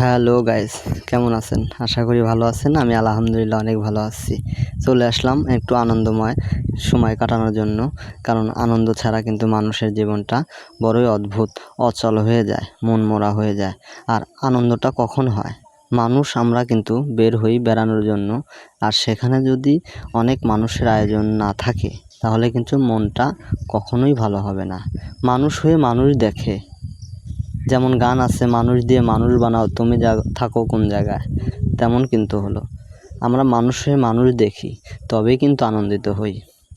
Hello guys কেমন আছেন? আশা করি ভালো আছেন। আমি আলহামদুলিল্লাহ অনেক ভালো আছি। চলে আসলাম একটু আনন্দময় সময় কাটানোর জন্য, কারণ আনন্দ ছাড়া কিন্তু মানুষের জীবনটা বড়ই অদ্ভুত, অচল হয়ে যায় মন মরা হয়ে যায়। আর আনন্দটা কখন হয়? মানুষ আমরা কিন্তু বের হই বেড়ানোর জন্য, আর সেখানে যদি অনেক মানুষের আয়োজন না থাকে, তাহলে কিন্তু মনটা কখনোই ভালো হবে না। মানুষ হয়ে মানুষ দেখে যেমন গান আছে, মানুষ দিয়ে মানুষ বানাও, তুমি যা থাকো কোন জায়গায়, তেমন কিন্তু হলো। আমরা মানুষ মানুষ দেখি, তবেই কিন্তু আনন্দিত হই।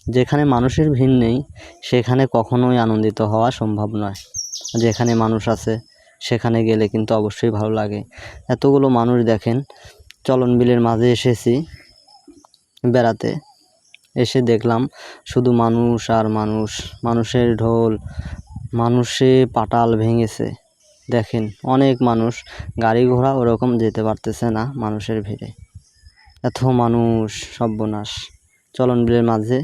যেখানে মানুষের ভিড় নেই, সেখানে কখনোই আনন্দিত হওয়া সম্ভব নয়। যেখানে মানুষ আছে, সেখানে গেলে কিন্তু অবশ্যই ভালো লাগে। এতগুলো মানুষ দেখেন, চলন বিলের মাঝে এসেছি, বেড়াতে। এসে দেখলাম, শুধু মানুষ আর মানুষ, মানুষের ঢোল, মানুষে পাটাল ভেঙেছে। দেখেন, অনেক মানুষ গাড়ি ঘোড়া ওরকম যেতে পারতেছে না মানুষের ভিড়ে। এত মানুষ, সর্বনাশ। চলন বিলের মাঝে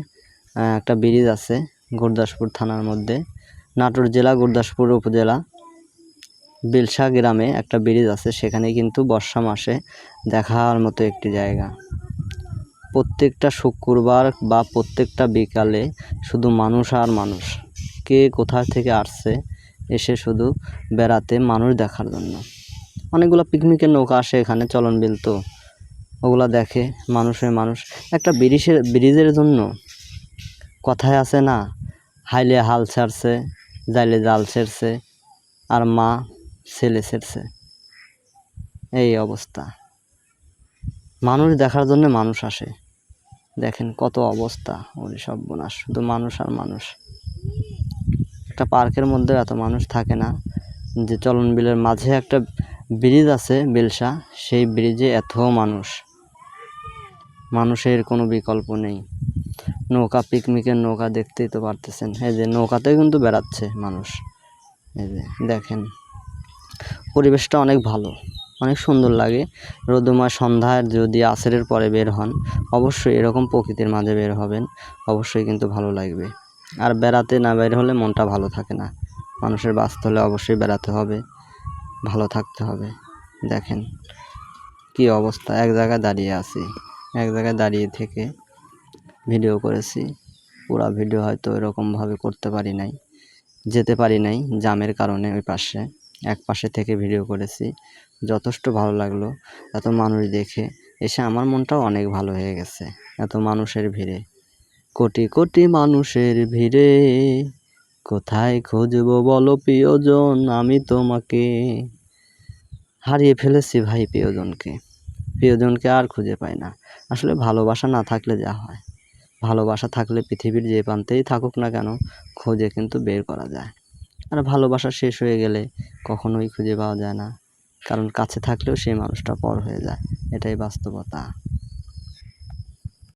একটা ব্রিজ আছে গুরদাসপুর থানার মধ্যে। নাটোর জেলা, গুরদাসপুর উপজেলা, বিলসা গ্রামে একটা ব্রিজ আছে। সেখানে কিন্তু বর্ষা মাসে দেখার মতো একটি জায়গা। প্রত্যেকটা শুক্রবার বা প্রত্যেকটা বিকালে শুধু মানুষ আর মানুষ। কে কোথা থেকে আসছে এসে শুধু বেড়াতে মানুষ দেখার জন্য। অনেকগুলো পিকনিকের নৌকা আসে এখানে চলন বিল তো। ওগুলা দেখে মানুষের মানুষ। একটা ব্রিজের ব্রিজের জন্য কথায় আছে না, হাইলে হাল ছাড়ছে যাইলে জাল ছেড়ছে, আর মা ছেলে ছেড়ছে। এই অবস্থা। মানুষ দেখার জন্য মানুষ আসে। দেখেন কত অবস্থা, ওরে সর্বনাশ। শুধু মানুষ আর মানুষ। একটা পার্কের মধ্যে এত মানুষ থাকে না। যে চলন বিলের মাঝে একটা ব্রিজ আছে বেলসা, সেই ব্রিজে এত মানুষ। মানুষের কোনো বিকল্প নেই। নৌকা, পিকনিকের নৌকা দেখতেই তো পারতেছেন। এই যে নৌকাতেও কিন্তু বেড়াচ্ছে মানুষ। এই যে দেখেন, পরিবেশটা অনেক ভালো, অনেক সুন্দর লাগে। রোদময় সন্ধ্যায় যদি আসরের পরে বের হন, অবশ্যই এরকম প্রকৃতির মাঝে বের হবেন, অবশ্যই কিন্তু ভালো লাগবে। আর বেড়াতে না বের হলে মনটা ভালো থাকে না। মানুষের বাঁচতে হলে অবশ্যই বেড়াতে হবে, ভালো থাকতে হবে। দেখেন কি অবস্থা, এক জায়গায় দাঁড়িয়ে আছি, এক জায়গায় দাঁড়িয়ে থেকে ভিডিও করেছি। পুরা ভিডিও হয়তো এরকমভাবে করতে পারি নাই, যেতে পারি নাই জামের কারণে ওই পাশে, এক পাশে থেকে ভিডিও করেছি। যথেষ্ট ভালো লাগল, এত মানুষ দেখে, এসে আমার মনটাও অনেক ভালো হয়ে গেছে, এত মানুষের ভিড়ে। কোটি কোটি মানুষের ভিড়ে। কোথায় খুঁজবো বলো প্রিয়জন, আমি তোমাকে। হারিয়ে ফেলেছি ভাই প্রিয়জনকে। প্রিয়জনকে আর খুঁজে পাই না। আসলে ভালোবাসা না থাকলে যা হয়। ভালোবাসা থাকলে পৃথিবীর যে প্রান্তেই থাকুক না কেন, খুঁজে কিন্তু বের করা যায়। আর ভালোবাসা শেষ হয়ে গেলে কখনোই খুঁজে পাওয়া যায় না। কারণ কাছে থাকলেও সেই মানুষটা পর হয়ে যায়। এটাই বাস্তবতা।